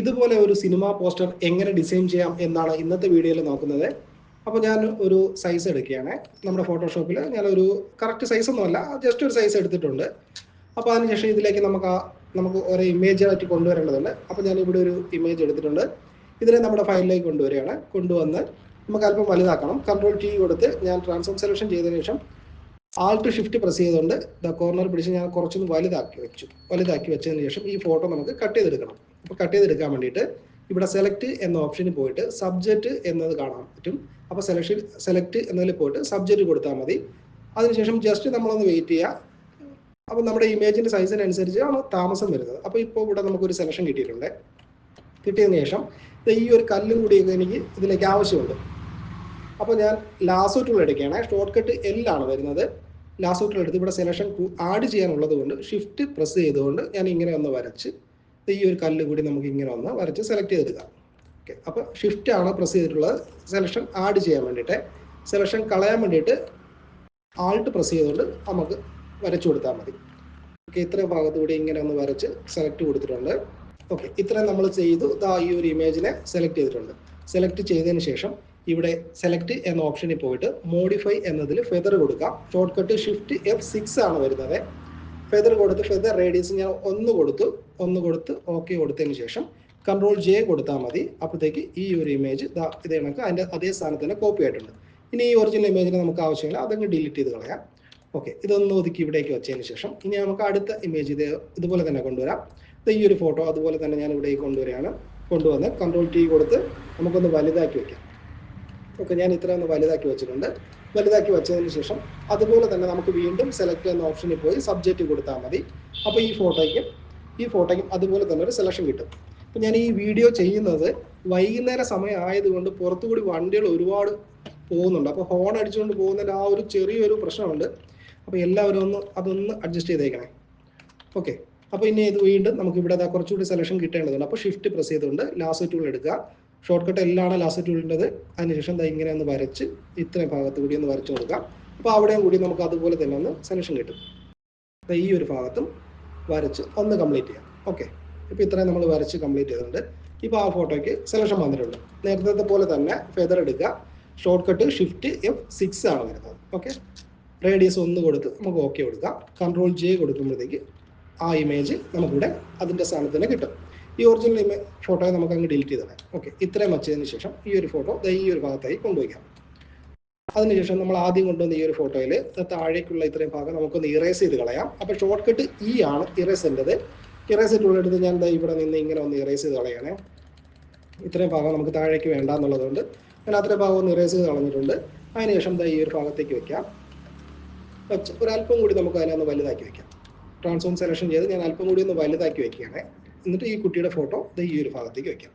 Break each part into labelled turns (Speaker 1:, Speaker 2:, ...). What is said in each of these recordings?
Speaker 1: ഇതുപോലെ ഒരു cinema poster എങ്ങനെ ഡിസൈൻ ചെയ്യാം എന്നാണ് ഇന്നത്തെ വീഡിയോയിൽ നോക്കുന്നത്. അപ്പോൾ ഞാൻ ഒരു സൈസ് എടുക്കുകയാണ്. നമ്മുടെ ഫോട്ടോഷോപ്പിൽ ഞാനൊരു കറക്റ്റ് സൈസ് ഒന്നുമല്ല ജസ്റ്റ് ഒരു സൈസ് എടുത്തിട്ടുണ്ട്. അപ്പോൾ അതിനുശേഷം ഇതിലേക്ക് നമുക്ക് ആ നമുക്ക് ഒരു ഇമേജ് ആയിട്ട് കൊണ്ടുവരേണ്ടതുണ്ട്. അപ്പോൾ ഞാൻ ഇവിടെ ഒരു ഇമേജ് എടുത്തിട്ടുണ്ട്. ഇതിനെ നമ്മുടെ ഫയലിലേക്ക് കൊണ്ടുവരികയാണ്. കൊണ്ടുവന്ന് നമുക്ക് അല്പം വലുതാക്കണം. കൺട്രോൾ ടി കൊടുത്ത് ഞാൻ ട്രാൻസ്ഫോം സെലക്ഷൻ ചെയ്തതിനു ശേഷം ആൾട്ട് ഷിഫ്റ്റ് പ്രസ് ചെയ്തുകൊണ്ട് ദ കോർണർ പിടിച്ച് ഞാൻ കുറച്ചൊന്ന് വലുതാക്കി വെച്ചു. വലുതാക്കി വെച്ചതിന് ശേഷം ഈ ഫോട്ടോ നമുക്ക് കട്ട് ചെയ്തെടുക്കണം. അപ്പോൾ കട്ട് ചെയ്തെടുക്കാൻ വേണ്ടിയിട്ട് ഇവിടെ സെലക്ട് എന്ന ഓപ്ഷനിൽ പോയിട്ട് സബ്ജക്റ്റ് എന്നത് കാണാൻ പറ്റും. അപ്പോൾ സെലക്ഷൻ സെലക്ട് എന്നതിൽ പോയിട്ട് സബ്ജക്റ്റ് കൊടുത്താൽ മതി. അതിനുശേഷം ജസ്റ്റ് നമ്മളൊന്ന് വെയിറ്റ് ചെയ്യുക അപ്പോൾ നമ്മുടെ ഇമേജിന്റെ സൈസിനനുസരിച്ചാണ് താമസം വരുന്നത്. അപ്പോൾ ഇപ്പോൾ ഇവിടെ നമുക്കൊരു സെലക്ഷൻ കിട്ടിയിട്ടുണ്ട്. കിട്ടിയതിന് ശേഷം ഈ ഒരു കല്ലും കൂടി എനിക്ക് ഇതിലേക്ക് ആവശ്യമുണ്ട്. അപ്പോൾ ഞാൻ ലാസോ ടൂൾ എടുക്കുകയാണ്. ഷോർട്ട് കട്ട് എല്ലാണ് വരുന്നത്. ലാസോ ടൂൾ എടുത്ത് ഇവിടെ സെലക്ഷൻ ആഡ് ചെയ്യാനുള്ളത് കൊണ്ട് ഷിഫ്റ്റ് പ്രസ് ചെയ്തുകൊണ്ട് ഞാൻ ഇങ്ങനെ ഒന്ന് വരച്ച് ഈ ഒരു കല്ല് കൂടി നമുക്ക് ഇങ്ങനെ ഒന്ന് വരച്ച് സെലക്ട് ചെയ്തിടുക ഓക്കെ അപ്പോൾ ഷിഫ്റ്റ് ആണ് പ്രസ് ചെയ്തിട്ടുള്ളത് സെലക്ഷൻ ആഡ് ചെയ്യാൻ വേണ്ടിയിട്ട്. സെലക്ഷൻ കളയാൻ വേണ്ടിയിട്ട് ആൾട്ട് പ്രസ് ചെയ്തുകൊണ്ട് നമുക്ക് വരച്ചു കൊടുത്താൽ മതി. ഓക്കെ ഇത്ര ഭാഗത്ത് കൂടി ഇങ്ങനെ ഒന്ന് വരച്ച് സെലക്ട് കൊടുത്തിട്ടുണ്ട്. ഓക്കെ ഇത്രയും നമ്മൾ ചെയ്തു. ദാ ഈ ഒരു ഇമേജിനെ സെലക്ട് ചെയ്തിട്ടുണ്ട്. സെലക്ട് ചെയ്തതിന് ശേഷം ഇവിടെ സെലക്ട് എന്ന ഓപ്ഷനിൽ പോയിട്ട് മോഡിഫൈ എന്നതിൽ ഫെദർ കൊടുക്കാം. Short cut shift F six ആണ് വരുന്നത്. ഫെദർ കൊടുത്ത് ഫെദർ റേഡിയസ് ഞാൻ ഒന്ന് കൊടുത്തു. ഒന്ന് കൊടുത്ത് ഓക്കെ കൊടുത്തതിന് ശേഷം കൺട്രോൾ ജെ കൊടുത്താൽ മതി. അപ്പോഴത്തേക്ക് ഈ ഒരു ഇമേജ് ഇത് കണക്ക് അതിന്റെ അതേ സ്ഥാനത്ത് തന്നെ കോപ്പി ആയിട്ടുണ്ട്. ഇനി ഈ ഒറിജിനൽ ഇമേജിനെ നമുക്ക് ആവശ്യമില്ല. അതങ്ങ് ഡിലീറ്റ് ചെയ്ത് കളയാം. ഓക്കെ ഇതൊന്ന് ഒതുക്കി ഇവിടേക്ക് വെച്ചതിന് ശേഷം ഇനി നമുക്ക് അടുത്ത ഇമേജ് ഇത് ഇതുപോലെ തന്നെ കൊണ്ടുവരാം. ഈ ഒരു ഫോട്ടോ അതുപോലെ തന്നെ ഞാൻ ഇവിടേക്ക് കൊണ്ടുവരികയാണ്. കൊണ്ടുവന്ന് കൺട്രോൾ ടി കൊടുത്ത് നമുക്കൊന്ന് വലുതാക്കി വെക്കാം. ഓക്കെ ഞാൻ ഇത്ര ഒന്ന് വലുതാക്കി വെച്ചിട്ടുണ്ട്. വലുതാക്കി വെച്ചതിന് ശേഷം അതുപോലെ തന്നെ നമുക്ക് വീണ്ടും സെലക്ട് എന്ന ഓപ്ഷനിൽ പോയി സബ്ജക്റ്റ് കൊടുത്താൽ മതി. അപ്പോൾ ഈ ഫോട്ടോയ്ക്കും ഈ ഫോട്ടോയ്ക്കും അതുപോലെ തന്നെ ഒരു സെലക്ഷൻ കിട്ടും. അപ്പം ഞാൻ ഈ വീഡിയോ ചെയ്യുന്നത് വൈകുന്നേര സമയം ആയതുകൊണ്ട് പുറത്തുകൂടി വണ്ടികൾ ഒരുപാട് പോകുന്നുണ്ട്. അപ്പോൾ ഹോൺ അടിച്ചുകൊണ്ട് പോകുന്നതിന്റെ ആ ഒരു ചെറിയൊരു പ്രശ്നമുണ്ട്. അപ്പോൾ എല്ലാവരും ഒന്ന് അതൊന്ന് അഡ്ജസ്റ്റ് ചെയ്തേക്കണേ. ഓക്കെ അപ്പോൾ ഇനി ഇത് വീണ്ടും നമുക്ക് ഇവിടെ അതാ കുറച്ചുകൂടി സെലക്ഷൻ കിട്ടേണ്ടതുണ്ട്. അപ്പോൾ ഷിഫ്റ്റ് പ്രസ് ചെയ്തുകൊണ്ട് ലാസ്റ്റ് ടൂൾ എടുക്കുക. ഷോർട്ട് കട്ട് എല്ലാമാണ് ലാസ്റ്റ് ടൂളിന്റെത് അതിനുശേഷം ദാ ഇങ്ങനെ ഒന്ന് വരച്ച് ഇത്രയും ഭാഗത്ത് കൂടി ഒന്ന് വരച്ചു കൊടുക്കാം അപ്പോൾ അവിടെയും കൂടി നമുക്ക് അതുപോലെ തന്നെ ഒന്ന് സെലക്ഷൻ കിട്ടും. ഈ ഒരു ഭാഗത്തും വരച്ച് ഒന്ന് കംപ്ലീറ്റ് ചെയ്യാം. ഓക്കെ ഇപ്പോൾ ഇത്രയും നമ്മൾ വരച്ച് കംപ്ലീറ്റ് ചെയ്തിട്ടുണ്ട്. ഇപ്പോൾ ആ ഫോട്ടോയ്ക്ക് സെലക്ഷൻ വന്നിട്ടുണ്ട്. നേരത്തെ പോലെ തന്നെ ഫെദർ എടുക്കുക. Short cut shift F six ആണ് വരുന്നത്. ഓക്കെ റേഡിയസ് ഒന്ന് കൊടുത്ത് നമുക്ക് ഓക്കെ കൊടുക്കാം. കൺട്രോൾ ജെ കൊടുക്കുമ്പോഴത്തേക്ക് ആ ഇമേജ് നമുക്കിവിടെ അതിന്റെ സ്ഥാനത്ത് തന്നെ കിട്ടും. ഈ ഒറിജിനൽ ഇമേജ് ഫോട്ടോയെ നമുക്ക് അങ്ങ് ഡിലീറ്റ് ചെയ്തത് ഓക്കെ ഇത്രയും വച്ചതിന് ശേഷം ഈ ഒരു ഫോട്ടോ ഈ ഒരു ഭാഗത്തായി കൊണ്ടുവയ്ക്കാം അതിനുശേഷം നമ്മൾ ആദ്യം കൊണ്ടുവന്ന ഈ ഒരു ഫോട്ടോയിൽ താഴേക്കുള്ള ഇത്രയും ഭാഗം നമുക്കൊന്ന് ഇറേസ് ചെയ്ത് കളയാം. അപ്പോൾ ഷോർട്ട് കട്ട് ഇ ആണ് ഇറേസിന്റെത് ഇറേസ് ടൂൾ എടുത്ത് ഞാൻ ഇവിടെ നിന്ന് ഇങ്ങനെ ഒന്ന് ഇറേസ് ചെയ്ത് കളയാനേ ഇത്രയും ഭാഗം നമുക്ക് താഴേക്ക് വേണ്ട എന്നുള്ളതുകൊണ്ട് ഞാൻ അത്രയും ഭാഗം ഒന്ന് ഇറേസ് ചെയ്ത് കളഞ്ഞിട്ടുണ്ട്. അതിനുശേഷം ഈ ഒരു ഭാഗത്തേക്ക് വെക്കാം. ഒരല്പം കൂടി നമുക്ക് അതിനെ ഒന്ന് വലുതാക്കി വെക്കാം. ട്രാൻസ്ഫോം സെലക്ഷൻ ചെയ്ത് ഞാൻ അല്പം കൂടി ഒന്ന് വലുതാക്കി വെക്കുകയാണ്. എന്നിട്ട് ഈ കുട്ടിയുടെ ഫോട്ടോ ഈ ഒരു ഭാഗത്തേക്ക് വെക്കാം.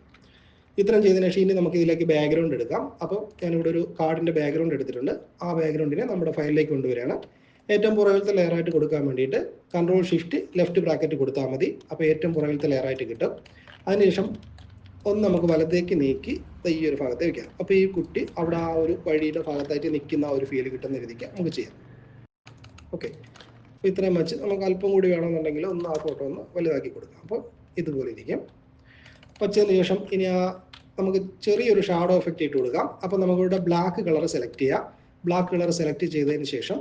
Speaker 1: ഇത്രയും ചെയ്തതിന് ശേഷം ഇനി നമുക്ക് ഇതിലേക്ക് ബാക്ക്ഗ്രൗണ്ട് എടുക്കാം. അപ്പോൾ ഞാനിവിടെ ഒരു കാർഡിന്റെ ബാക്ക്ഗ്രൗണ്ട് എടുത്തിട്ടുണ്ട്. ആ ബാക്ക്ഗ്രൗണ്ടിനെ നമ്മുടെ ഫയലിലേക്ക് കൊണ്ടുവരികയാണ്. ഏറ്റവും പുറകിലത്തെ ലെയറായിട്ട് കൊടുക്കാൻ വേണ്ടിയിട്ട് കൺട്രോൾ ഷിഫ്റ്റ് ലെഫ്റ്റ് ബ്രാക്കറ്റ് കൊടുത്താൽ മതി. അപ്പോൾ ഏറ്റവും പുറകിലത്തെ ലെയറായിട്ട് കിട്ടും. അതിനുശേഷം ഒന്ന് നമുക്ക് വലത്തേക്ക് നീക്കി ഈ ഒരു ഭാഗത്ത് വെക്കാം. അപ്പോൾ ഈ കുട്ടി അവിടെ ആ ഒരു വഴിയുടെ ഭാഗത്തായിട്ട് നിൽക്കുന്ന ഒരു ഫീൽ കിട്ടുന്ന രീതിക്ക് നമുക്ക് ചെയ്യാം. ഓക്കെ അപ്പോൾ ഇത്രയും വെച്ച് നമുക്ക് അല്പം കൂടി വേണമെന്നുണ്ടെങ്കിൽ ഒന്ന് ആ ഫോട്ടോ ഒന്ന് വലുതാക്കി കൊടുക്കാം. അപ്പോൾ ഇതുപോലെ ഇരിക്കും. വച്ചതിന് ശേഷം ഇനി ആ നമുക്ക് ചെറിയൊരു ഷാഡോ എഫക്റ്റ് ഇട്ട് കൊടുക്കാം. നമുക്ക് ഇവിടെ ബ്ലാക്ക് കളർ സെലക്ട് ചെയ്യാം. ബ്ലാക്ക് കളർ സെലക്ട് ചെയ്തതിന് ശേഷം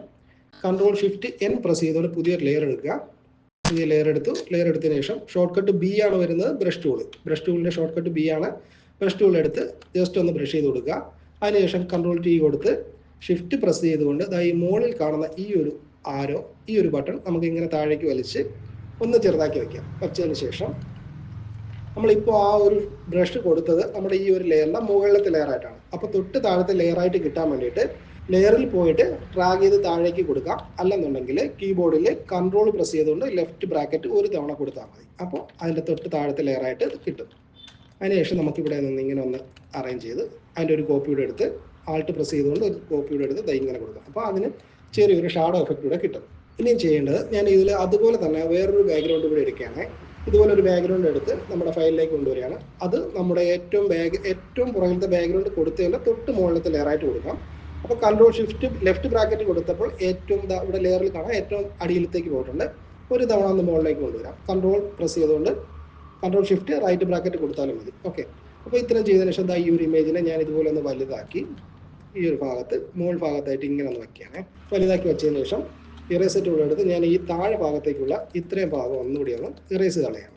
Speaker 1: കൺട്രോൾ ഷിഫ്റ്റ് എൻ പ്രസ് ചെയ്തുകൊണ്ട് പുതിയൊരു ലെയർ എടുക്കുക. പുതിയ ലെയർ എടുത്തു. ലെയർ എടുത്തതിന് ശേഷം ഷോർട്ട് കട്ട് ബി ആണ് വരുന്നത് ബ്രഷ് ടൂൾ ബ്രഷ് ടൂളിന്റെ ഷോർട്ട് കട്ട് ബി ആണ്. ബ്രഷ് ടൂൾ എടുത്ത് ജസ്റ്റ് ഒന്ന് ബ്രഷ് ചെയ്ത് കൊടുക്കുക. അതിനുശേഷം കൺട്രോൾ ടി കൊടുത്ത് ഷിഫ്റ്റ് പ്രസ് ചെയ്തുകൊണ്ട് ഈ മുകളിൽ കാണുന്ന ഈ ഒരു ആരോ ഈ ഒരു ബട്ടൺ നമുക്ക് ഇങ്ങനെ താഴേക്ക് വലിച്ച് ഒന്ന് ചെറുതാക്കി വെക്കാം. വെച്ചതിന് ശേഷം നമ്മളിപ്പോൾ ആ ഒരു ബ്രഷ് കൊടുത്തത് നമ്മുടെ ഈ ഒരു ലെയറിലെ മുകളിലത്തെ ലെയറായിട്ടാണ് അപ്പോൾ തൊട്ട് താഴത്തെ ലെയറായിട്ട് കിട്ടാൻ വേണ്ടിയിട്ട് ലെയറിൽ പോയിട്ട് ഡ്രാഗ് ചെയ്ത് താഴേക്ക് കൊടുക്കാം അല്ലെന്നുണ്ടെങ്കിൽ കീബോർഡിൽ കൺട്രോൾ പ്രസ് ചെയ്തുകൊണ്ട് ലെഫ്റ്റ് ബ്രാക്കറ്റ് ഒരു തവണ കൊടുത്താൽ മതി. അപ്പോൾ അതിന്റെ തൊട്ട് താഴത്തെ ലെയറായിട്ട് കിട്ടും. അതിനുശേഷം നമുക്കിവിടെ നിന്ന് ഇങ്ങനെ ഒന്ന് അറേഞ്ച് ചെയ്ത് അതിന്റെ ഒരു കോപ്പിയുടെ എടുത്ത് ആൾട്ട് പ്രസ് ചെയ്തുകൊണ്ട് ഒരു കോപ്പിയുടെ എടുത്ത് ദൈ ഇങ്ങനെ കൊടുക്കാം അപ്പോൾ അതിന് ചെറിയൊരു ഷാഡോ എഫക്റ്റ് കൂടെ കിട്ടും. ഇനിയും ചെയ്യേണ്ടത് ഞാൻ ഇതിൽ അതുപോലെ തന്നെ വേറൊരു ബാക്ക്ഗ്രൗണ്ട് കൂടെ എടുക്കുകയാണ്. ഇതുപോലെ ഒരു ബാക്ക്ഗ്രൗണ്ട് എടുത്ത് നമ്മുടെ ഫയലിലേക്ക് കൊണ്ടുവരികയാണ്. അത് നമ്മുടെ ഏറ്റവും ബാഗ് ഏറ്റവും പുറകിലത്തെ ബാക്ക്ഗ്രൗണ്ട് കൊടുത്തതിന്റെ തൊട്ട് മുകളിലത്തെ ലെയറായിട്ട് കൊടുക്കാം. അപ്പോൾ കൺട്രോൾ ഷിഫ്റ്റ് ലെഫ്റ്റ് ബ്രാക്കറ്റ് കൊടുത്തപ്പോൾ ഏറ്റവും ഇവിടെ ലെയറിൽ കാണാം ഏറ്റവും അടിയിലത്തേക്ക് പോയിട്ടുണ്ട്. ഒരു തവണ ഒന്ന് മുകളിലേക്ക് കൊണ്ടുവരാം. കൺട്രോൾ പ്രസ് ചെയ്തുകൊണ്ട് കൺട്രോൾ ഷിഫ്റ്റ് റൈറ്റ് ബ്രാക്കറ്റ് കൊടുത്താലും മതി. ഓക്കെ അപ്പോൾ ഇത്രയും ചെയ്തതിന് ശേഷം ഈ ഒരു ഇമേജിനെ ഞാൻ ഇതുപോലെ ഒന്ന് വലുതാക്കി ഈ ഒരു ഭാഗത്ത് മുകൾ ഭാഗത്തായിട്ട് ഇങ്ങനെ ഒന്ന് വയ്ക്കുകയാണ് വലുതാക്കി വെച്ചതിന് ശേഷം ഇറേസ് ടൂൾ എടുത്ത് ഞാൻ ഈ താഴെ ഭാഗത്തേക്കുള്ള ഇത്രയും ഭാഗം ഒന്നുകൂടി ഒന്ന് ഇറേസ് കളയണം.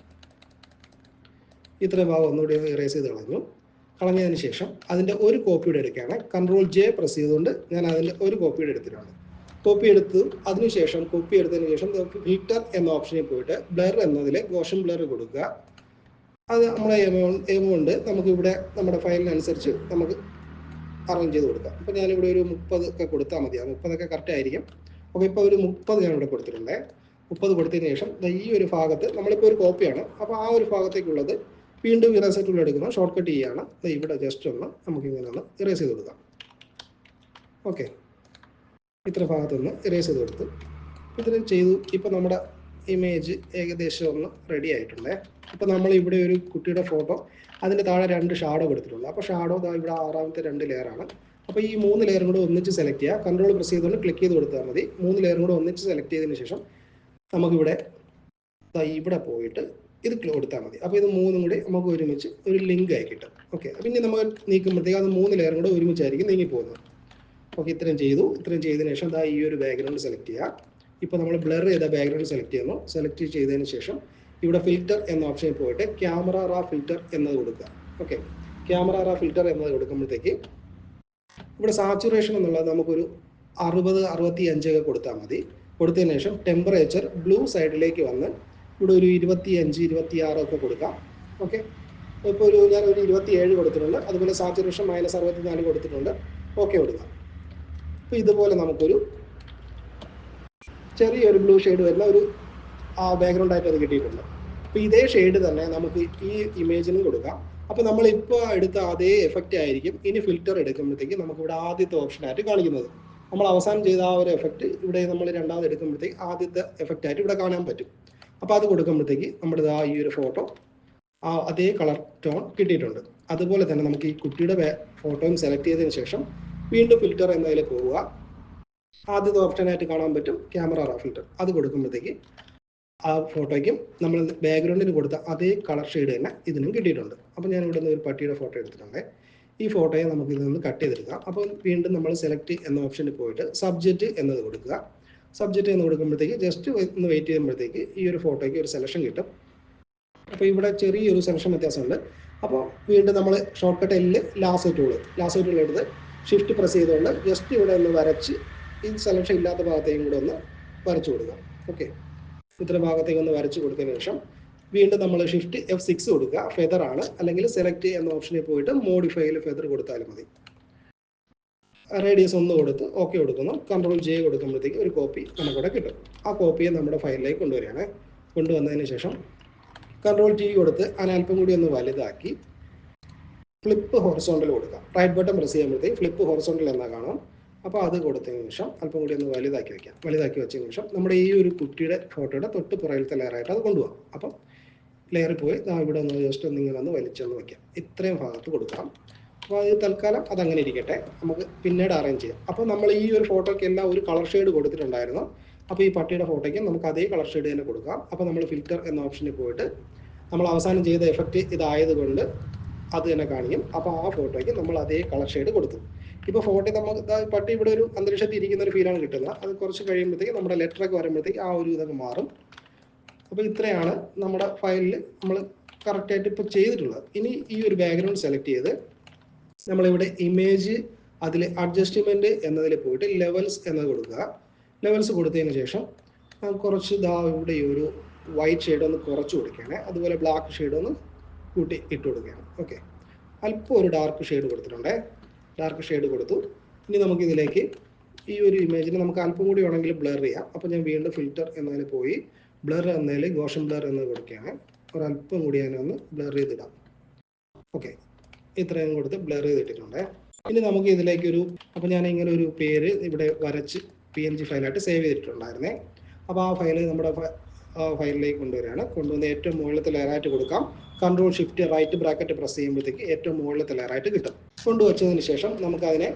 Speaker 1: ഇത്രയും ഭാഗം ഒന്നുകൂടി ഒന്ന് ഇറേസ് ചെയ്ത് കളഞ്ഞു. കളഞ്ഞതിന് ശേഷം അതിന്റെ ഒരു കോപ്പിയുടെ എടുക്കുകയാണ്. കൺട്രോൾ ജെ പ്രസ് ചെയ്തുകൊണ്ട് ഞാൻ അതിന്റെ ഒരു കോപ്പിയുടെ എടുത്തിട്ടുണ്ട്. കോപ്പി എടുത്തു. അതിനുശേഷം കോപ്പി എടുത്തതിന് ശേഷം നമുക്ക് ഫിൽറ്റർ എന്ന ഓപ്ഷനിൽ പോയിട്ട് ബ്ലർ എന്നതിൽ ഗോഷൻ ബ്ലർ കൊടുക്കുക. അത് നമ്മുടെ എമൗണ്ട് നമുക്ക് ഇവിടെ നമ്മുടെ ഫയലിനനുസരിച്ച് നമുക്ക് അറേഞ്ച് ചെയ്ത് കൊടുക്കാം. അപ്പോൾ ഞാനിവിടെ ഒരു മുപ്പത് ഒക്കെ കൊടുത്താൽ മതി. മുപ്പതൊക്കെ കറക്റ്റ് ആയിരിക്കും. അപ്പോൾ ഇപ്പോൾ ഒരു മുപ്പത് ഞാൻ ഇവിടെ കൊടുത്തിട്ടുണ്ട്. മുപ്പത് കൊടുത്തതിന് ശേഷം ഈ ഒരു ഭാഗത്ത് നമ്മളിപ്പോൾ ഒരു കോപ്പിയാണ് അപ്പോൾ ആ ഒരു ഭാഗത്തേക്കുള്ളത് വീണ്ടും ഇറേസർ ടൂൾ എടുക്കുന്ന. ഷോർട്ട് കട്ട് ചെയ്യുകയാണ് ഇവിടെ ജസ്റ്റ് ഒന്ന് നമുക്ക് ഇങ്ങനെ ഒന്ന് ഇറേസ് ചെയ്ത് കൊടുക്കാം. ഓക്കെ ഇത്ര ഭാഗത്തൊന്ന് ഇറേസ് ചെയ്ത് കൊടുത്തു. ഇത്ര ചെയ്തു. ഇപ്പോൾ നമ്മുടെ ഇമേജ് ഏകദേശം ഒന്ന് റെഡി ആയിട്ടുണ്ട്. ഇപ്പോൾ നമ്മൾ ഇവിടെ ഒരു കുട്ടിയുടെ ഫോട്ടോ അതിന്റെ താഴെ രണ്ട് ഷാഡോ കൊടുത്തിട്ടുള്ളൂ അപ്പോൾ ഷാഡോ ഇവിടെ ആറാമത്തെ രണ്ട് ലെയറാണ് അപ്പോൾ ഈ മൂന്ന് ലെയറും കൂടെ ഒന്നിച്ച് സെലക്ട് ചെയ്യുക കൺട്രോൾ പ്രസ് ചെയ്തുകൊണ്ട് ക്ലിക്ക് ചെയ്ത് കൊടുത്താൽ മതി. മൂന്ന് ലെയറും കൂടെ ഒന്നിച്ച് സെലക്ട് ചെയ്തതിന് ശേഷം നമുക്കിവിടെ ഇവിടെ പോയിട്ട് ഇത് കൊടുത്താൽ മതി. അപ്പോൾ ഇത് മൂന്നും കൂടി നമുക്ക് ഒരുമിച്ച് ഒരു ലിങ്ക് ആയി കിട്ടും. ഓക്കെ പിന്നെ നമ്മൾ നീക്കുമ്പോഴത്തേക്ക് അത് മൂന്ന് ലെയറും കൂടെ ഒരുമിച്ചായിരിക്കും നീങ്ങി പോകുന്നത് ഓക്കെ ഇത്രയും ചെയ്തു. ഇത്രയും ചെയ്തതിന് ശേഷം ദാ ഈ ഒരു ബാക്ക്ഗ്രൗണ്ട് സെലക്ട് ചെയ്യുക ഇപ്പോൾ നമ്മൾ ബ്ലർ ചെയ്ത ബാക്ക്ഗ്രൗണ്ട് സെലക്ട് ചെയ്യുന്നു. സെലക്ട് ചെയ്തതിന് ശേഷം ഇവിടെ ഫിൽറ്റർ എന്ന ഓപ്ഷനിൽ പോയിട്ട് ക്യാമറ റാ ഫിൽറ്റർ എന്നത് കൊടുക്കുക. ഓക്കെ ക്യാമറ റാ ഫിൽറ്റർ എന്നത് കൊടുക്കുമ്പോഴത്തേക്ക് ഇവിടെ സാച്ചുറേഷൻ എന്നുള്ളത് നമുക്കൊരു അറുപത് അറുപത്തി അഞ്ചൊക്കെ കൊടുത്താൽ മതി. കൊടുത്തതിന് ശേഷം ടെമ്പറേച്ചർ ബ്ലൂ സൈഡിലേക്ക് വന്ന് ഇവിടെ ഒരു ഇരുപത്തി അഞ്ച് ഇരുപത്തി ആറൊക്കെ കൊടുക്കാം. ഓക്കെ ഇപ്പോൾ ഒരു ഞാൻ ഒരു ഇരുപത്തി ഏഴ് കൊടുത്തിട്ടുണ്ട്. അതുപോലെ സാച്ചുറേഷൻ മൈനസ് അറുപത്തി നാല് കൊടുത്തിട്ടുണ്ട്. ഓക്കെ കൊടുക്കാം. അപ്പോൾ ഇതുപോലെ നമുക്കൊരു ചെറിയൊരു ബ്ലൂ ഷെയ്ഡ് വരുന്ന ഒരു ബാക്ക്ഗ്രൗണ്ട് ആയിട്ട് അത് കിട്ടിയിട്ടുണ്ട്. അപ്പോൾ ഇതേ ഷെയ്ഡ് തന്നെ നമുക്ക് ഈ ഇമേജിനും കൊടുക്കാം. അപ്പോൾ നമ്മൾ ഇപ്പോൾ എടുത്ത അതേ എഫക്റ്റ് ആയിരിക്കും. ഇനി ഫിൽറ്റർ എടുക്കുമ്പോഴത്തേക്ക് നമുക്ക് ഇവിടെ ആദ്യത്തെ ഓപ്ഷൻ ആയിട്ട് കാണിക്കുന്നത്. നമ്മൾ അവസാനം ചെയ്ത ആ ഒരു എഫക്റ്റ് ഇവിടെ നമ്മൾ രണ്ടാമത് എടുക്കുമ്പോഴത്തേക്ക് ആദ്യത്തെ എഫക്റ്റ് ആയിട്ട് ഇവിടെ കാണാൻ പറ്റും. അപ്പോൾ അത് കൊടുക്കുമ്പോഴത്തേക്ക് നമ്മുടെ ആ ഈ ഒരു ഫോട്ടോ ആ അതേ കളർ ടോൺ കിട്ടിയിട്ടുണ്ട്. അതുപോലെ തന്നെ നമുക്ക് ഈ കുട്ടിയുടെ ഫോട്ടോയും സെലക്ട് ചെയ്തതിന് ശേഷം വീണ്ടും ഫിൽറ്റർ എന്നതിൽ പോവുക. ആദ്യത്തെ ഓപ്ഷൻ ആയിട്ട് കാണാൻ പറ്റും ക്യാമറ റാ ഫിൽറ്റർ അത് കൊടുക്കുമ്പോഴത്തേക്ക് ആ ഫോട്ടോയ്ക്കും നമ്മൾ ബാക്ക്ഗ്രൗണ്ടിന് കൊടുത്ത അതേ കളർ ഷെയ്ഡ് തന്നെ ഇതിനും കിട്ടിയിട്ടുണ്ട്. അപ്പോൾ ഞാൻ ഇവിടെ നിന്ന് ഒരു പട്ടിയുടെ ഫോട്ടോ എടുത്തിട്ടുണ്ട്. ഈ ഫോട്ടോയെ നമുക്ക് ഇതിൽ നിന്ന് കട്ട് ചെയ്തെടുക്കാം. അപ്പോൾ വീണ്ടും നമ്മൾ സെലക്ട് എന്ന ഓപ്ഷനിൽ പോയിട്ട് സബ്ജക്റ്റ് എന്നത് കൊടുക്കുക. സബ്ജക്റ്റ് എന്ന് കൊടുക്കുമ്പോഴത്തേക്ക് ജസ്റ്റ് ഒന്ന് വെയിറ്റ് ചെയ്യുമ്പോഴത്തേക്ക് ഈ ഒരു ഫോട്ടോയ്ക്ക് ഒരു സെലക്ഷൻ കിട്ടും. അപ്പോൾ ഇവിടെ ചെറിയൊരു സെലക്ഷൻ വ്യത്യാസമുണ്ട്. അപ്പോൾ വീണ്ടും നമ്മൾ ഷോർട്ട് കട്ട് എല്ലിൽ ലാസ്റ്റ് ടൂൾ ലാസ്റ്റ് ടൂൾ എടുത്ത് ഷിഫ്റ്റ് പ്രസ് ചെയ്തുകൊണ്ട് ജസ്റ്റ് ഇവിടെ ഒന്ന് വരച്ച് ഈ സെലക്ഷൻ ഇല്ലാത്ത ഭാഗത്തേയും കൂടെ ഒന്ന് വരച്ചു കൊടുക്കുക. ഓക്കെ ഇത്ര ഭാഗത്തേക്ക് ഒന്ന് വരച്ചു കൊടുത്തതിന് ശേഷം വീണ്ടും നമ്മൾ ഷിഫ്റ്റ് എഫ് സിക്സ് കൊടുക്കുക. ഫെദർ ആണ്. അല്ലെങ്കിൽ സെലക്ട് എന്ന ഓപ്ഷനിൽ പോയിട്ട് മോഡിഫൈയിൽ ഫെദർ കൊടുത്താലും മതി. റേഡിയസ് ഒന്ന് കൊടുത്ത് ഓക്കെ കൊടുക്കുന്നു. കൺട്രോൾ ജെ കൊടുക്കുമ്പോഴത്തേക്ക് ഒരു കോപ്പി നമുക്കിവിടെ കിട്ടും. ആ കോപ്പിയെ നമ്മുടെ ഫയലിലേക്ക് കൊണ്ടുവരികയാണ്. കൊണ്ടുവന്നതിന് ശേഷം കൺട്രോൾ ടി കൊടുത്ത് അനൽപ്പം കൂടി ഒന്ന് വലുതാക്കി. ഫ്ലിപ്പ് ഹൊറിസോണ്ടൽ കൊടുക്കാം. റൈറ്റ് ബട്ടൺ പ്രസ് ചെയ്യുമ്പോഴത്തേക്ക് ഫ്ലിപ്പ് ഹൊറിസോണ്ടൽ എന്നാ കാണാം. അപ്പോൾ അത് കൊടുത്തതിന് ശേഷം അല്പം കൂടി ഒന്ന് വലുതാക്കി വെക്കാം. വലുതാക്കി വെച്ചതിന് ശേഷം നമ്മുടെ ഈ ഒരു കുട്ടിയുടെ ഫോട്ടോയുടെ തൊട്ട് പുറകിലത്തെ ലെയറായിട്ട് അത് കൊണ്ടുപോകാം. അപ്പം ലെയറിൽ പോയി ഇവിടെ ഒന്ന് ജസ്റ്റ് ഒന്ന് ഇങ്ങനെ ഒന്ന് വലിച്ചൊന്ന് വെക്കാം. ഇത്രയും ഭാഗത്ത് കൊടുക്കാം അപ്പോൾ അത് തൽക്കാലം അതങ്ങനെ ഇരിക്കട്ടെ. നമുക്ക് പിന്നീട് അറേഞ്ച് ചെയ്യാം. അപ്പോൾ നമ്മൾ ഈ ഒരു ഫോട്ടോയ്ക്ക് എല്ലാം ഒരു കളർ ഷെയ്ഡ് കൊടുത്തിട്ടുണ്ടായിരുന്നു. അപ്പോൾ ഈ പട്ടിയുടെ ഫോട്ടോയ്ക്ക് നമുക്ക് അതേ കളർ ഷെയ്ഡ് തന്നെ കൊടുക്കാം. അപ്പോൾ നമ്മൾ ഫിൽറ്റർ എന്ന ഓപ്ഷനിൽ പോയിട്ട് നമ്മൾ അവസാനം ചെയ്ത എഫക്റ്റ് ഇതായതുകൊണ്ട് അത് തന്നെ കാണിക്കും. അപ്പോൾ ആ ഫോട്ടോയ്ക്ക് നമ്മൾ അതേ കളർ ഷെയ്ഡ് കൊടുത്തു. ഇപ്പോൾ ഫോട്ടോ നമുക്ക് പട്ടി ഇവിടെ ഒരു അന്തരീക്ഷത്തിൽ ഇരിക്കുന്ന ഒരു ഫീലാണ് കിട്ടുന്നത്. അത് കുറച്ച് കഴിയുമ്പോഴത്തേക്ക് നമ്മുടെ ലെറ്റർ ലെറ്ററൊക്കെ വരുമ്പോഴത്തേക്ക് ആ ഒരു ഇതൊക്കെ മാറും. അപ്പോൾ ഇത്രയാണ് നമ്മുടെ ഫയലിൽ നമ്മൾ കറക്റ്റായിട്ട് ഇപ്പോൾ ചെയ്തിട്ടുള്ളത്. ഇനി ഈ ഒരു ബാക്ക്ഗ്രൗണ്ട് സെലക്ട് ചെയ്ത് നമ്മളിവിടെ ഇമേജ് അതിൽ അഡ്ജസ്റ്റ്മെന്റ് എന്നതിൽ പോയിട്ട് ലെവൽസ് എന്നത് കൊടുക്കുക. ലെവൽസ് കൊടുത്തതിന് ശേഷം കുറച്ച് ഇതാ ഇവിടെ ഈ ഒരു വൈറ്റ് ഷെയ്ഡ് ഒന്ന് കുറച്ച് കൊടുക്കുകയാണ്. അതുപോലെ ബ്ലാക്ക് ഷെയ്ഡ് ഒന്ന് കൂട്ടി ഇട്ട് കൊടുക്കുകയാണ്. ഓക്കെ അല്പം ഒരു ഡാർക്ക് ഷെയ്ഡ് കൊടുത്തിട്ടുണ്ട്. ഡാർക്ക് ഷെയ്ഡ് കൊടുത്തു. ഇനി നമുക്ക് ഇതിലേക്ക് ഈ ഒരു ഇമേജിന് നമുക്ക് അല്പം കൂടി വേണമെങ്കിൽ ബ്ലർ ചെയ്യാം. അപ്പോൾ ഞാൻ വീണ്ടും ഫിൽറ്റർ എന്നതിൽ പോയി. ബ്ലർ എന്നതിൽ ഗോഷൻ ബ്ലർ എന്ന് കൊടുക്കുകയാണ്. ഒരല്പം കൂടി ഞാൻ ഒന്ന് ബ്ലർ ചെയ്തിടാം. ഓക്കെ ഇത്രയും കൊടുത്ത് ബ്ലർ ചെയ്തിട്ടിട്ടുണ്ട്. ഇനി നമുക്ക് ഇതിലേക്ക് ഒരു അപ്പോൾ ഞാൻ ഇങ്ങനെ ഒരു പേര് ഇവിടെ വരച്ച് പി എൻ ജി ഫയലായിട്ട് സേവ് ചെയ്തിട്ടുണ്ടായിരുന്നേ. അപ്പോൾ ആ ഫയൽ നമ്മുടെ ഫയലിലേക്ക് കൊണ്ടുവരികയാണ്. കൊണ്ടുവന്ന് ഏറ്റവും മുകളിലത്തെ ലെയറായിട്ട് കൊടുക്കാം. Control shift right bracket press ചെയ്യുമ്പോഴത്തേക്ക് ഏറ്റവും മുകളിലത്തെ ലെയറായിട്ട് കിട്ടും. കൊണ്ടുവച്ചതിന് ശേഷം നമുക്കതിനെ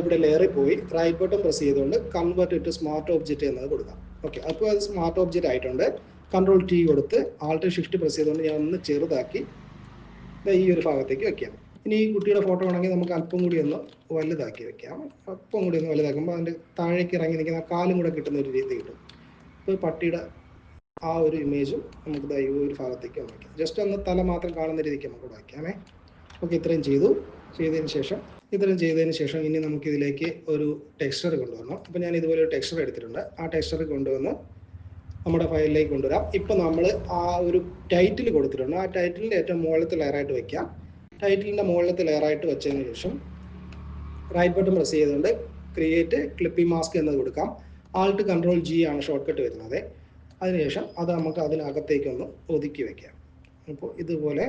Speaker 1: ഇവിടെ ലെയറിൽ പോയി റൈറ്റ് ബട്ടൺ പ്രസ് ചെയ്തുകൊണ്ട് കൺവേർട്ട് ടു സ്മാർട്ട് ഓബ്ജക്റ്റ് എന്നത് കൊടുക്കാം. ഓക്കെ അപ്പോൾ അത് സ്മാർട്ട് ഓബ്ജക്റ്റ് ആയിട്ടുണ്ട്. കൺട്രോൾ ടി കൊടുത്ത് ആൾട്ട് ഷിഫ്റ്റ് പ്രസ് ചെയ്തുകൊണ്ട് ഞാൻ ഒന്ന് ചെറുതാക്കി ഈ ഒരു ഭാഗത്തേക്ക് വെക്കാം. ഇനി ഈ കുട്ടിയുടെ ഫോട്ടോ ആണെങ്കിൽ നമുക്ക് അല്പം കൂടി ഒന്ന് വലുതാക്കി വെക്കാം. അല്പം കൂടി ഒന്ന് വലുതാക്കുമ്പോൾ അതിന്റെ താഴേക്ക് ഇറങ്ങി നിൽക്കുന്ന കാലും കൂടെ കിട്ടുന്ന ഒരു രീതി കിട്ടും. ഇപ്പോൾ പട്ടിയുടെ ആ ഒരു ഇമേജും നമുക്ക് ഈ ഒരു ഭാഗത്തേക്ക് ഒന്ന് വയ്ക്കാം ജസ്റ്റ് ഒന്ന് തല മാത്രം കാണുന്ന രീതിക്ക് നമുക്ക് വയ്ക്കാമേ ഓക്കെ ഇത്രയും ചെയ്തു. ചെയ്തതിന് ശേഷം ഇത്രയും ചെയ്തതിന് ശേഷം ഇനി നമുക്ക് ഇതിലേക്ക് ഒരു ടെക്സ്ചർ കൊണ്ടുവരണം. അപ്പോൾ ഞാൻ ഇതുപോലെ ഒരു ടെക്സ്ചർ എടുത്തിട്ടുണ്ട്. ആ ടെക്സ്ചർ കൊണ്ടുവന്ന് നമ്മുടെ ഫയലിലേക്ക് കൊണ്ടുവരാം. ഇപ്പം നമ്മൾ ആ ഒരു ടൈറ്റിൽ കൊടുത്തിട്ടുണ്ട്. ആ ടൈറ്റിലിന്റെ ഏറ്റവും മുകളിലത്തെ ലെയറായിട്ട് വെക്കാം. ടൈറ്റിലിന്റെ മുകളിലത്തെ ലെയറായിട്ട് വെച്ചതിന് ശേഷം റൈറ്റ് ബട്ടൺ പ്രസ് ചെയ്തുകൊണ്ട് ക്രിയേറ്റ് ക്ലിപ്പി മാസ്ക് എന്നത് കൊടുക്കാം. ആൾട്ട് കൺട്രോൾ ജി ആണ് ഷോർട്ട് കട്ട് വരുന്നത് അതിനുശേഷം അത് നമുക്ക് അതിനകത്തേക്കൊന്ന് ഒതുക്കി വെക്കാം. അപ്പോൾ ഇതുപോലെ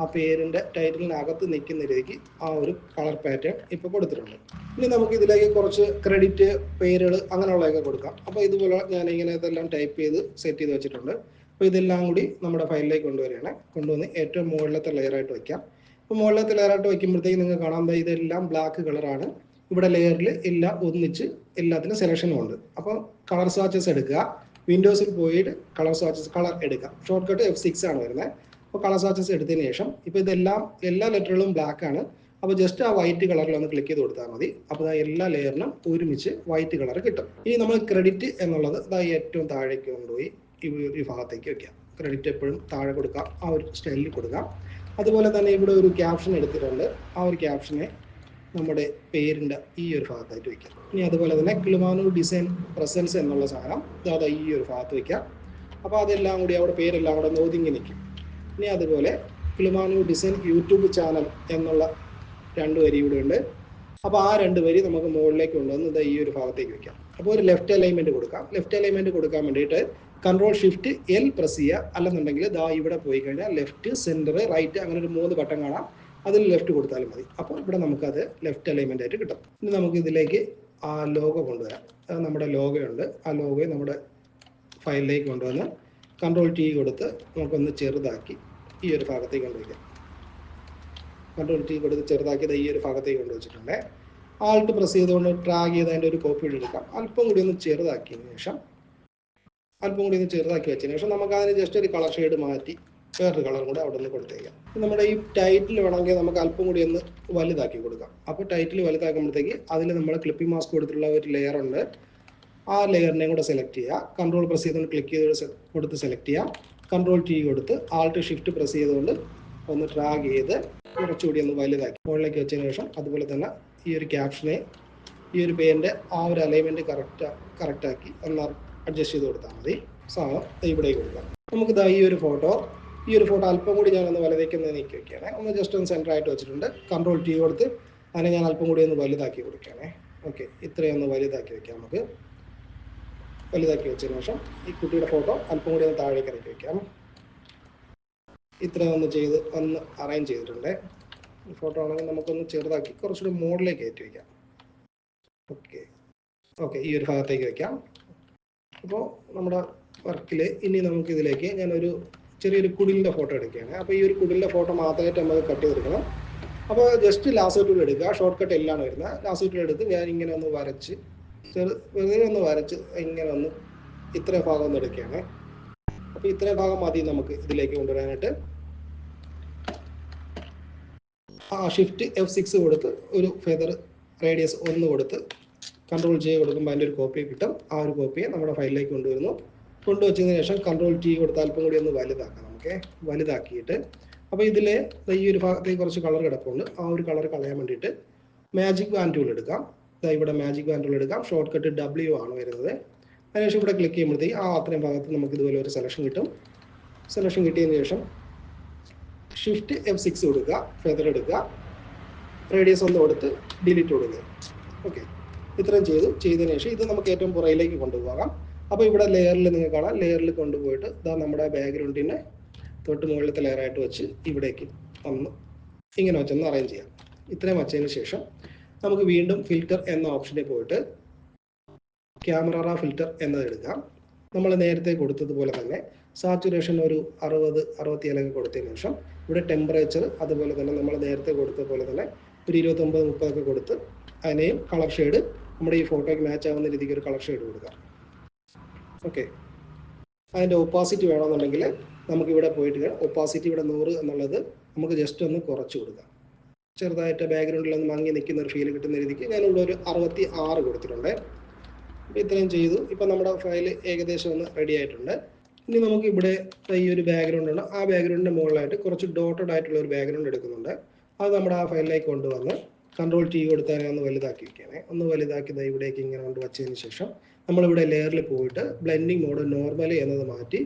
Speaker 1: ആ പേരിന്റെ ടൈറ്റിലിനകത്ത് നിൽക്കുന്ന രീതിക്ക് ആ ഒരു കളർ പാറ്റേൺ ഇപ്പോൾ കൊടുത്തിട്ടുണ്ട്. ഇനി നമുക്ക് ഇതിലേക്ക് കുറച്ച് ക്രെഡിറ്റ് പേരുകൾ അങ്ങനെയുള്ളതൊക്കെ കൊടുക്കാം. അപ്പോൾ ഇതുപോലെ ഞാൻ ഇങ്ങനെ ഇതെല്ലാം ടൈപ്പ് ചെയ്ത് സെറ്റ് ചെയ്ത് വെച്ചിട്ടുണ്ട്. അപ്പോൾ ഇതെല്ലാം കൂടി നമ്മുടെ ഫയലിലേക്ക് കൊണ്ടുവരികയാണ്. കൊണ്ടുവന്ന് ഏറ്റവും മുകളിലത്തെ ലെയറായിട്ട് വയ്ക്കാം അപ്പോൾ മുകളിലത്തെ ലെയറായിട്ട് വയ്ക്കുമ്പോഴത്തേക്ക് നിങ്ങൾക്ക് കാണാൻ ഇതെല്ലാം ബ്ലാക്ക് കളറാണ് ഇവിടെ ലെയറിൽ എല്ലാം ഒന്നിച്ച് എല്ലാത്തിനും സെലക്ഷനും ഉണ്ട്. അപ്പോൾ കളർ സ്വാച്ചസ് എടുക്കുക. വിൻഡോസിൽ പോയിട്ട് കളർ സ്വാച്ചസ് കളർ എടുക്കുക. ഷോർട്ട് കട്ട് എഫ് സിക്സ് ആണ് വരുന്നത്. അപ്പോൾ കളർ സ്വാച്ചസ് എടുത്തതിന് ശേഷം ഇപ്പോൾ ഇതെല്ലാം എല്ലാ ലെറ്ററുകളും ബ്ലാക്ക് ആണ്. അപ്പോൾ ജസ്റ്റ് ആ വൈറ്റ് കളറിൽ ഒന്ന് ക്ലിക്ക് ചെയ്ത് കൊടുത്താൽ മതി. അപ്പോൾ ആ എല്ലാ ലെയറിനും ഒരുമിച്ച് വൈറ്റ് കളർ കിട്ടും. ഇനി നമ്മൾ ക്രെഡിറ്റ് എന്നുള്ളത് ഇതാ ഏറ്റവും താഴേക്ക് കൊണ്ടുപോയി ഈ ഭാഗത്തേക്ക് വെക്കാം. ക്രെഡിറ്റ് എപ്പോഴും താഴെ കൊടുക്കാം. ആ ഒരു സ്റ്റൈലിൽ കൊടുക്കാം. അതുപോലെ തന്നെ ഇവിടെ ഒരു ക്യാപ്ഷൻ എടുത്തിട്ടുണ്ട്. ആ ഒരു ക്യാപ്ഷനെ നമ്മുടെ പേരിന്റെ ഈ ഒരു ഭാഗത്തായിട്ട് വയ്ക്കാം ഇനി അതുപോലെ തന്നെ കിളിമാനൂർ ഡിസൈൻ പ്രസൻസ് എന്നുള്ള സാധനം അതായത് ഈ ഒരു ഭാഗത്ത് വയ്ക്കാം അപ്പോൾ അതെല്ലാം കൂടി അവിടെ പേരെല്ലാം കൂടെ ഒതുങ്ങി നിൽക്കും. ഇനി അതുപോലെ കിളിമാനൂർ ഡിസൈൻ യൂട്യൂബ് ചാനൽ എന്നുള്ള രണ്ട് വരി ഇവിടെ ഉണ്ട്. അപ്പോൾ ആ രണ്ട് വരി നമുക്ക് മുകളിലേക്ക് കൊണ്ടുവന്ന് ഇതാ ഈ ഒരു ഭാഗത്തേക്ക് വെക്കാം. അപ്പോൾ ഒരു ലെഫ്റ്റ് അലൈൻമെന്റ് കൊടുക്കാം. ലെഫ്റ്റ് അലൈൻമെന്റ് കൊടുക്കാൻ വേണ്ടിയിട്ട് കൺട്രോൾ ഷിഫ്റ്റ് എൽ പ്രസ് ചെയ്യുക. അല്ലെന്നുണ്ടെങ്കിൽ ദാ ഇവിടെ പോയി കഴിഞ്ഞാൽ ലെഫ്റ്റ് സെന്റർ റൈറ്റ് അങ്ങനെ ഒരു മൂന്ന് ബട്ടൺ കാണാം. അതിൽ ലെഫ്റ്റ് കൊടുത്താലും മതി. അപ്പോൾ ഇവിടെ നമുക്കത് ലെഫ്റ്റ് അലൈൻമെന്റ് ആയിട്ട് കിട്ടും. ഇനി നമുക്ക് ഇതിലേക്ക് ആ ലോഗോ കൊണ്ടുവരാം. അത് നമ്മുടെ ലോഗോ ഉണ്ട്. ആ ലോഗോയെ നമ്മുടെ ഫയലിലേക്ക് കൊണ്ടുവന്ന് കൺട്രോൾ ടി കൊടുത്ത് നമുക്കൊന്ന് ചെറുതാക്കി ഈ ഒരു ഭാഗത്തേക്ക് കൊണ്ടുവയ്ക്കാം കൺട്രോൾ ടി കൊടുത്ത് ചെറുതാക്കിയത് ഈ ഒരു ഭാഗത്തേക്ക് കൊണ്ടുവച്ചിട്ടുണ്ട് ആൾട്ട് പ്രസ് ചെയ്തുകൊണ്ട് ട്രാഗ് ചെയ്ത് അതിന്റെ ഒരു കോപ്പി എടുക്കാം അല്പം കൂടി ഒന്ന് ചെറുതാക്കിയതിന് ശേഷം അല്പം കൂടി ഒന്ന് ചെറുതാക്കി വെച്ചതിന് ശേഷം നമുക്ക് അതിന് ജസ്റ്റ് ഒരു കളർ ഷെയ്ഡ് മാറ്റി വേറൊരു കളർ കൂടെ അവിടെ നിന്ന് കൊടുത്തേക്കാം. നമ്മുടെ ഈ ടൈറ്റിൽ വേണമെങ്കിൽ നമുക്ക് അല്പം കൂടി ഒന്ന് വലുതാക്കി കൊടുക്കാം. അപ്പോൾ ടൈറ്റിൽ വലുതാക്കുമ്പോഴത്തേക്ക് അതിൽ നമ്മൾ ക്ലിപ്പിംഗ് മാസ്ക് കൊടുത്തിട്ടുള്ള ഒരു ലെയർ ഉണ്ട്. ആ ലെയറിനെ കൂടെ സെലക്ട് ചെയ്യുക. കൺട്രോൾ പ്രസ് ചെയ്തുകൊണ്ട് ക്ലിക്ക് ചെയ്ത് കൊടുത്ത് സെലക്ട് ചെയ്യുക. കൺട്രോൾ ടി കൊടുത്ത് ആൾട്ട് ഷിഫ്റ്റ് പ്രസ് ചെയ്തുകൊണ്ട് ഒന്ന് ഡ്രാഗ് ചെയ്ത് കുറച്ചുകൂടി ഒന്ന് വലുതാക്കി. മുകളിലേക്ക് വെച്ചതിന് ശേഷം അതുപോലെ തന്നെ ഈ ഒരു ക്യാപ്ഷനെ ഈ ഒരു പേരിന്റെ ആ ഒരു അലൈൻമെന്റ് കറക്റ്റ് കറക്റ്റാക്കി ഒന്ന് അഡ്ജസ്റ്റ് ചെയ്ത് കൊടുത്താൽ മതി. സാധനം ഇവിടേക്ക് കൊടുക്കാം. നമുക്ക് ഇതാ ഈ ഒരു ഫോട്ടോ ഈ ഒരു ഫോട്ടോ അല്പം കൂടി ഞാനൊന്ന് വലുതേക്ക് ഒന്ന് നീക്കി വെക്കുകയാണേ. ഒന്ന് ജസ്റ്റ് ഒന്ന് സെന്റർ ആയിട്ട് വെച്ചിട്ടുണ്ട്. കൺട്രോൾ ടി കൊടുത്ത് അതിനെ ഞാൻ അല്പം കൂടി ഒന്ന് വലുതാക്കി കൊടുക്കുകയാണേ. ഓക്കെ ഇത്രയും ഒന്ന് വലുതാക്കി വെക്കാം നമുക്ക്. വലുതാക്കി വെച്ചതിന് ശേഷം ഈ കുട്ടിയുടെ ഫോട്ടോ അല്പം കൂടി ഒന്ന് താഴേക്ക് ഇറക്കി വെക്കാം. ഇത്രയും ഒന്ന് ചെയ്ത് ഒന്ന് അറേഞ്ച് ചെയ്തിട്ടുണ്ട്. ഈ ഫോട്ടോ ആണെങ്കിൽ നമുക്കൊന്ന് ചെറുതാക്കി കുറച്ചുകൂടി മോഡിലേക്ക് കയറ്റി വെക്കാം. ഓക്കെ ഓക്കെ ഈ ഒരു ഭാഗത്തേക്ക് വെക്കാം. അപ്പോൾ നമ്മുടെ വർക്കിൽ ഇനി നമുക്ക് ഇതിലേക്ക് ഞാനൊരു ചെറിയൊരു കുടിലിന്റെ ഫോട്ടോ എടുക്കുകയാണ്. അപ്പോൾ ഈ ഒരു കുടിലിന്റെ ഫോട്ടോ മാത്രമായിട്ട് നമുക്ക് കട്ട് ചെയ്തെടുക്കണം. അപ്പോൾ ജസ്റ്റ് ലാസ്റ്റ് ടൂൾ എടുക്കുക. ഷോർട്ട് കട്ട് എല്ലാം വരുന്നത്. ലാസ്റ്റ് ടൂൾ എടുത്ത് ഞാൻ ഇങ്ങനെ ഒന്ന് വരച്ച് ചെറു വെറുതെ ഒന്ന് വരച്ച് ഇങ്ങനെ ഒന്ന് ഇത്രയും ഭാഗം ഒന്ന് എടുക്കുകയാണ്. അപ്പോൾ ഇത്രയും ഭാഗം മതി നമുക്ക് ഇതിലേക്ക് കൊണ്ടുവരാനായിട്ട്. ആ ഷിഫ്റ്റ് എഫ് സിക്സ് കൊടുത്ത് ഒരു ഫെദർ റേഡിയസ് ഒന്ന് കൊടുത്ത് കൺട്രോൾ ജെ കൊടുക്കുമ്പോൾ അതിന്റെ ഒരു കോപ്പി കിട്ടും. ആ ഒരു കോപ്പിയെ നമ്മുടെ ഫയലിലേക്ക് കൊണ്ടുവരുന്നു. കൊണ്ടുവച്ചതിന് ശേഷം കൺട്രോൾ ടി കൊടുത്ത് അല്പം കൂടി ഒന്ന് വലുതാക്കാം നമുക്ക്. വലുതാക്കിയിട്ട്. അപ്പോൾ ഇതിൽ ഈ ഒരു ഭാഗത്തേക്ക് കുറച്ച് കളർ കിടപ്പുണ്ട്. ആ ഒരു കളർ കളയാൻ വേണ്ടിയിട്ട് മാജിക് വാൻ ടൂൾ എടുക്കാം. ഇവിടെ മാജിക് ബാൻഡുകൾ എടുക്കാം. ഷോർട്ട് കട്ട് ഡബ്ല്യു ആണ് വരുന്നത്. അതിനുശേഷം ഇവിടെ ക്ലിക്ക് ചെയ്യുമ്പോഴത്തേക്ക് ആ അത്രയും ഭാഗത്ത് നമുക്ക് ഇതുപോലെ ഒരു സെലക്ഷൻ കിട്ടും. സെലക്ഷൻ കിട്ടിയതിന് ശേഷം ഷിഫ്റ്റ് എഫ് സിക്സ് കൊടുക്കുക ഫെദർ എടുക്കുക റേഡിയസ് ഒന്ന് കൊടുത്ത് ഡിലീറ്റ് കൊടുക്കുക. ഓക്കെ ഇത്രയും ചെയ്തു. ചെയ്തതിന് ശേഷം ഇത് നമുക്ക് ഏറ്റവും പുറയിലേക്ക് കൊണ്ടുപോകാം. അപ്പോൾ ഇവിടെ ലെയറിൽ നിങ്ങൾ കാണാം. ലെയറിൽ കൊണ്ടുപോയിട്ട് ഇതാ നമ്മുടെ ബാക്ക്ഗ്രൗണ്ടിനെ തൊട്ട് മുകളിലത്തെ ലെയറായിട്ട് വെച്ച് ഇവിടേക്ക് ഒന്ന് ഇങ്ങനെ വെച്ചൊന്ന് അറേഞ്ച് ചെയ്യാം. ഇത്രയും വച്ചതിന് ശേഷം നമുക്ക് വീണ്ടും ഫിൽറ്റർ എന്ന ഓപ്ഷനിൽ പോയിട്ട് ക്യാമറ ഫിൽറ്റർ എന്നത് എടുക്കാം. നമ്മൾ നേരത്തെ കൊടുത്തതുപോലെ തന്നെ സാച്ചുറേഷൻ ഒരു അറുപത് അറുപത്തിയേഴൊക്കെ കൊടുത്തതിന് ശേഷം ഇവിടെ ടെമ്പറേച്ചർ അതുപോലെ തന്നെ നമ്മൾ നേരത്തെ കൊടുത്തതുപോലെ തന്നെ ഒരു ഇരുപത്തൊമ്പത് മുപ്പതൊക്കെ കൊടുത്ത് അതിനെയും കളർ ഷെയ്ഡ് നമ്മുടെ ഈ ഫോട്ടോയ്ക്ക് മാച്ച് ആവുന്ന രീതിക്ക് ഒരു കളർ ഷെയ്ഡ് കൊടുക്കാം. ഓക്കെ അതിന്റെ ഒപ്പാസിറ്റി വേണമെന്നുണ്ടെങ്കിൽ നമുക്കിവിടെ പോയിട്ട് ഒപ്പാസിറ്റി ഇവിടെ നൂറ് എന്നുള്ളത് നമുക്ക് ജസ്റ്റ് ഒന്ന് കുറച്ച് കൊടുക്കാം. ചെറുതായിട്ട് ബാക്ക്ഗ്രൗണ്ടിൽ ഒന്ന് മങ്ങി നിൽക്കുന്ന ഒരു ഫീൽ കിട്ടുന്ന രീതിക്ക് ഞാനിവിടെ ഒരു അറുപത്തി ആറ് കൊടുത്തിട്ടുണ്ട്. അപ്പോൾ ഇത്രയും ചെയ്തു. ഇപ്പം നമ്മുടെ ഫയൽ ഏകദേശം ഒന്ന് റെഡി ആയിട്ടുണ്ട്. ഇനി നമുക്ക് ഇവിടെ ഈ ഒരു ബാക്ക്ഗ്രൗണ്ട് ഉണ്ട്. ആ ബാക്ക്ഗ്രൗണ്ടിന്റെ മുകളിലായിട്ട് കുറച്ച് ഡോട്ടഡ് ആയിട്ടുള്ള ഒരു ബാക്ക്ഗ്രൗണ്ട് എടുക്കുന്നുണ്ട്. അത് നമ്മുടെ ആ ഫയലിലേക്ക് കൊണ്ടുവന്ന് കൺട്രോൾ ടി കൊടുത്താൽ ഒന്ന് വലുതാക്കി വെക്കണേ. ഒന്ന് വലുതാക്കി ഇവിടേക്ക് ഇങ്ങനെ കൊണ്ട് വച്ചതിന് ശേഷം നമ്മളിവിടെ ലെയറിൽ പോയിട്ട് ബ്ലെൻഡിങ് മോഡ് നോർമൽ എന്നത് മാറ്റി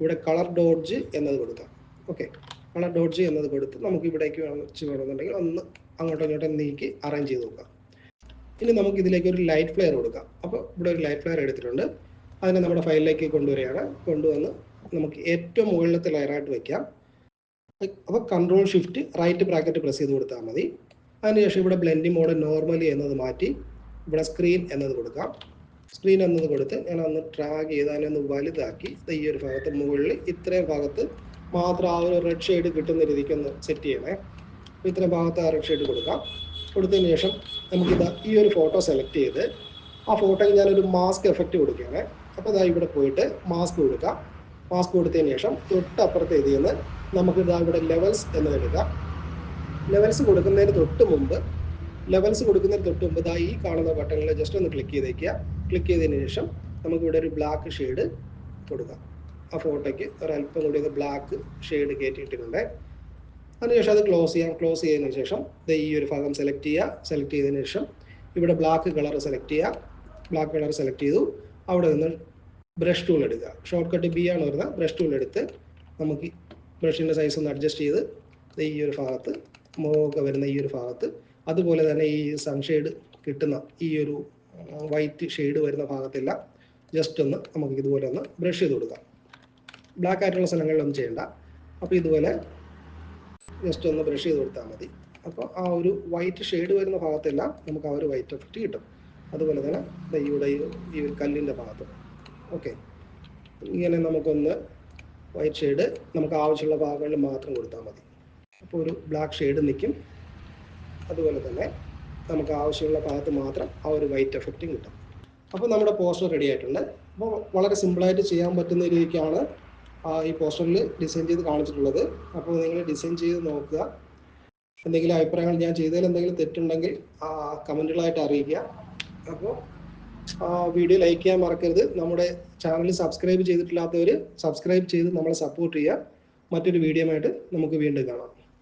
Speaker 1: ഇവിടെ കളർ ഡോഡ്ജ് എന്നത് കൊടുക്കാം. ഓക്കെ കളർ ഡോഡ്ജ് എന്നത് കൊടുത്ത് നമുക്ക് ഇവിടേക്ക് വെച്ച് വേണമെന്നുണ്ടെങ്കിൽ ഒന്ന് അങ്ങോട്ടും ഇങ്ങോട്ടും നീക്കി അറേഞ്ച് ചെയ്ത് നോക്കാം. ഇനി നമുക്ക് ഇതിലേക്ക് ഒരു ലൈറ്റ് ഫ്ലെയർ കൊടുക്കാം. അപ്പോൾ ഇവിടെ ഒരു ലൈറ്റ് ഫ്ലെയർ എടുത്തിട്ടുണ്ട്. അതിനെ നമ്മുടെ ഫയലിലേക്ക് കൊണ്ടുവരികയാണ്. കൊണ്ടുവന്ന് നമുക്ക് ഏറ്റവും മുകളിലത്തെ ലെയറായിട്ട് വെക്കാം. അപ്പോൾ control shift right bracket press ചെയ്ത് കൊടുത്താൽ മതി. അതിനുശേഷം ഇവിടെ ബ്ലെൻഡിങ് മോഡ് നോർമലി എന്നത് മാറ്റി ഇവിടെ സ്ക്രീൻ എന്നത് കൊടുക്കാം. സ്ക്രീൻ എന്നത് കൊടുത്ത് ഞാൻ ഒന്ന് ട്രാഗ് ചെയ്ത് അതിനൊന്ന് വലുതാക്കി ഈ ഒരു ഭാഗത്ത് മുകളിൽ ഇത്രയും ഭാഗത്ത് മാത്രം ആ ഒരു റെഡ് ഷെയ്ഡ് കിട്ടുന്ന രീതിക്ക് ഒന്ന് സെറ്റ് ചെയ്യണേ. അപ്പോൾ ഇത്ര ഭാഗത്ത് ആ റെഡ് ഷെയ്ഡ് കൊടുക്കാം. കൊടുത്തതിന് ശേഷം നമുക്കിത് ഈ ഒരു ഫോട്ടോ സെലക്ട് ചെയ്ത് ആ ഫോട്ടോയ്ക്ക് ഞാനൊരു മാസ്ക് എഫക്റ്റ് കൊടുക്കുകയാണ്. അപ്പോൾ ഇതാ ഇവിടെ പോയിട്ട് മാസ്ക് കൊടുക്കാം. മാസ്ക് കൊടുത്തതിന് ശേഷം തൊട്ടപ്പുറത്ത് ഇതിൽ നിന്ന് നമുക്ക് ഇതാ ഇവിടെ ലെവൽസ് എന്ന് എടുക്കാം. ലെവൽസ് കൊടുക്കുന്നതിന് തൊട്ട് മുമ്പ് ലെവൽസ് കൊടുക്കുന്നതിന് തൊട്ട് മുമ്പ് ഇതാ ഈ കാണുന്ന ബട്ടണിൽ ജസ്റ്റ് ഒന്ന് ക്ലിക്ക് ചെയ്തേക്കുക. ക്ലിക്ക് ചെയ്തതിന് ശേഷം നമുക്ക് ഇവിടെ ഒരു ബ്ലാക്ക് ഷെയ്ഡ് കൊടുക്കാം. ആ ഫോട്ടോയ്ക്ക് ഒരല്പം കൂടി ഒന്ന് ബ്ലാക്ക് ഷെയ്ഡ് കയറ്റിയിട്ടുണ്ട് അതിനുശേഷം അത് ക്ലോസ് ചെയ്യാം. ക്ലോസ് ചെയ്തതിന് ശേഷം ദേ ഈ ഒരു ഭാഗം സെലക്ട് ചെയ്യുക സെലക്ട് ചെയ്തതിന് ശേഷം ഇവിടെ ബ്ലാക്ക് കളർ സെലക്ട് ചെയ്യുക ബ്ലാക്ക് കളർ സെലക്ട് ചെയ്തു. അവിടെ നിന്ന് ബ്രഷ് ടൂൾ എടുക്കുക. ഷോർട്ട് കട്ട് ബി ആണ് വരുന്നത് ബ്രഷ് ടൂൾ എടുത്ത് നമുക്ക് ബ്രഷിന്റെ സൈസ് ഒന്ന് അഡ്ജസ്റ്റ് ചെയ്ത് ഈ ഒരു ഭാഗത്ത് മുഖമൊക്കെ വരുന്ന ഈ ഒരു ഭാഗത്ത് അതുപോലെ തന്നെ ഈ സൺഷെയ്ഡ് കിട്ടുന്ന ഈ ഒരു വൈറ്റ് ഷെയ്ഡ് വരുന്ന ഭാഗത്തെല്ലാം ജസ്റ്റ് ഒന്ന് നമുക്ക് ഇതുപോലെ ഒന്ന് ബ്രഷ് ചെയ്ത് കൊടുക്കാം. ബ്ലാക്ക് ആയിട്ടുള്ള സ്ഥലങ്ങളിലൊന്നും ചെയ്യണ്ട. അപ്പോൾ ഇതുപോലെ ജസ്റ്റ് ഒന്ന് ബ്രഷ് ചെയ്ത് കൊടുത്താൽ മതി. അപ്പോൾ ആ ഒരു വൈറ്റ് ഷെയ്ഡ് വരുന്ന ഭാഗത്തെല്ലാം നമുക്ക് ആ ഒരു വൈറ്റ് എഫക്റ്റ് കിട്ടും. അതുപോലെ തന്നെ ഇവിടെ ഈ ഒരു കല്ലിന്റെ ഭാഗത്ത്. ഓക്കെ ഇങ്ങനെ നമുക്കൊന്ന് വൈറ്റ് ഷെയ്ഡ് നമുക്ക് ആവശ്യമുള്ള ഭാഗങ്ങളിൽ മാത്രം കൊടുത്താൽ മതി. അപ്പോൾ ഒരു ബ്ലാക്ക് ഷെയ്ഡ് നിൽക്കും അതുപോലെ തന്നെ നമുക്ക് ആവശ്യമുള്ള ഭാഗത്ത് മാത്രം ആ ഒരു വൈറ്റ് എഫക്റ്റും കിട്ടും. അപ്പോൾ നമ്മുടെ പോസ്റ്റർ റെഡി ആയിട്ടുണ്ട്. അപ്പോൾ വളരെ സിമ്പിളായിട്ട് ചെയ്യാൻ പറ്റുന്ന രീതിക്കാണ് ഈ പോസ്റ്ററിൽ ഡിസൈൻ ചെയ്ത് കാണിച്ചിട്ടുള്ളത്. അപ്പോൾ നിങ്ങൾ ഡിസൈൻ ചെയ്ത് നോക്കുക. എന്തെങ്കിലും അഭിപ്രായങ്ങൾ ഞാൻ ചെയ്തതിൽ എന്തെങ്കിലും തെറ്റുണ്ടെങ്കിൽ കമന്റുകളായിട്ട് അറിയിക്കുക. അപ്പോൾ വീഡിയോ ലൈക്ക് ചെയ്യാൻ മറക്കരുത്. നമ്മുടെ ചാനൽ സബ്സ്ക്രൈബ് ചെയ്തിട്ടില്ലാത്തവർ സബ്സ്ക്രൈബ് ചെയ്ത് നമ്മളെ സപ്പോർട്ട് ചെയ്യുക. മറ്റൊരു വീഡിയോ ആയിട്ട് നമുക്ക് വീണ്ടും കാണാം.